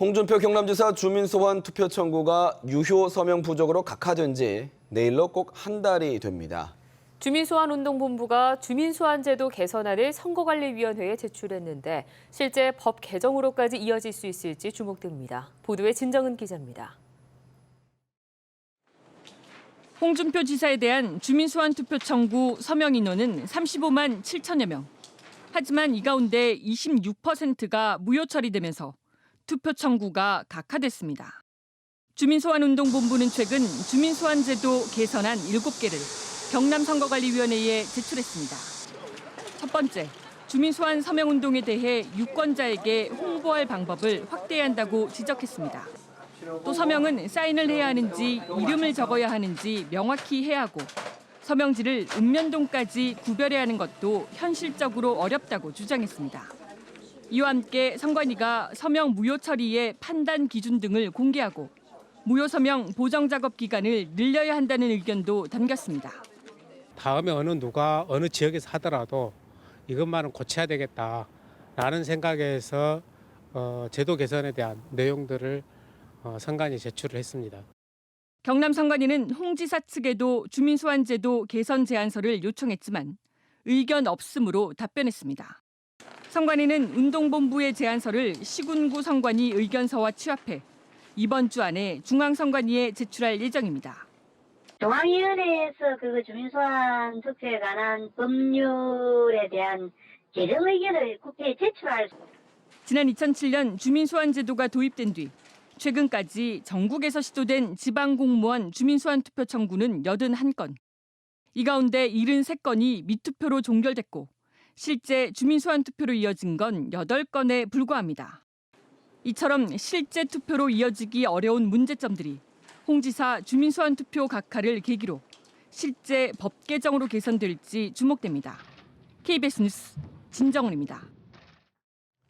홍준표 경남지사 주민소환 투표 청구가 유효 서명 부족으로 각하된 지 내일로 꼭 한 달이 됩니다. 주민소환운동본부가 주민소환제도 개선안을 선거관리위원회에 제출했는데 실제 법 개정으로까지 이어질 수 있을지 주목됩니다. 보도에 진정은 기자입니다. 홍준표 지사에 대한 주민소환 투표 청구 서명 인원은 35만 7천여 명. 하지만 이 가운데 26%가 무효 처리되면서 투표 청구가 각하됐습니다. 주민소환운동본부는 최근 주민소환제도 개선안 7개를 경남선거관리위원회에 제출했습니다. 첫 번째, 주민소환 서명운동에 대해 유권자에게 홍보할 방법을 확대해야 한다고 지적했습니다. 또 서명은 사인을 해야 하는지 이름을 적어야 하는지 명확히 해야 하고 서명지를 읍면동까지 구별해야 하는 것도 현실적으로 어렵다고 주장했습니다. 이와 함께 선관위가 서명 무효 처리의 판단 기준 등을 공개하고 무효 서명 보정 작업 기간을 늘려야 한다는 의견도 담겼습니다. 다음에 어느 누가 어느 지역에서 하더라도 이것만은 고쳐야 되겠다라는 생각에서 어, 제도 개선에 대한 내용들을 어, 선관위 제출을 했습니다. 경남 선관위는 홍 지사 측에도 주민소환제도 개선 제안서를 요청했지만 의견 없음으로 답변했습니다. 선관위는 운동본부의 제안서를 시군구 선관위 의견서와 취합해 이번 주 안에 중앙선관위에 제출할 예정입니다. 중앙위원회에서 그 주민소환 투표에 관한 법률에 대한 개정 의견을 국회에 제출할 수 지난 2007년 주민소환 제도가 도입된 뒤 최근까지 전국에서 시도된 지방공무원 주민소환 투표 청구는 81건. 이 가운데 73건이 미투표로 종결됐고 실제 주민 소환 투표로 이어진 건 8건에 불과합니다. 이처럼 실제 투표로 이어지기 어려운 문제점들이 홍 지사 주민 소환 투표 각하를 계기로 실제 법 개정으로 개선될지 주목됩니다. KBS 뉴스 진정은입니다.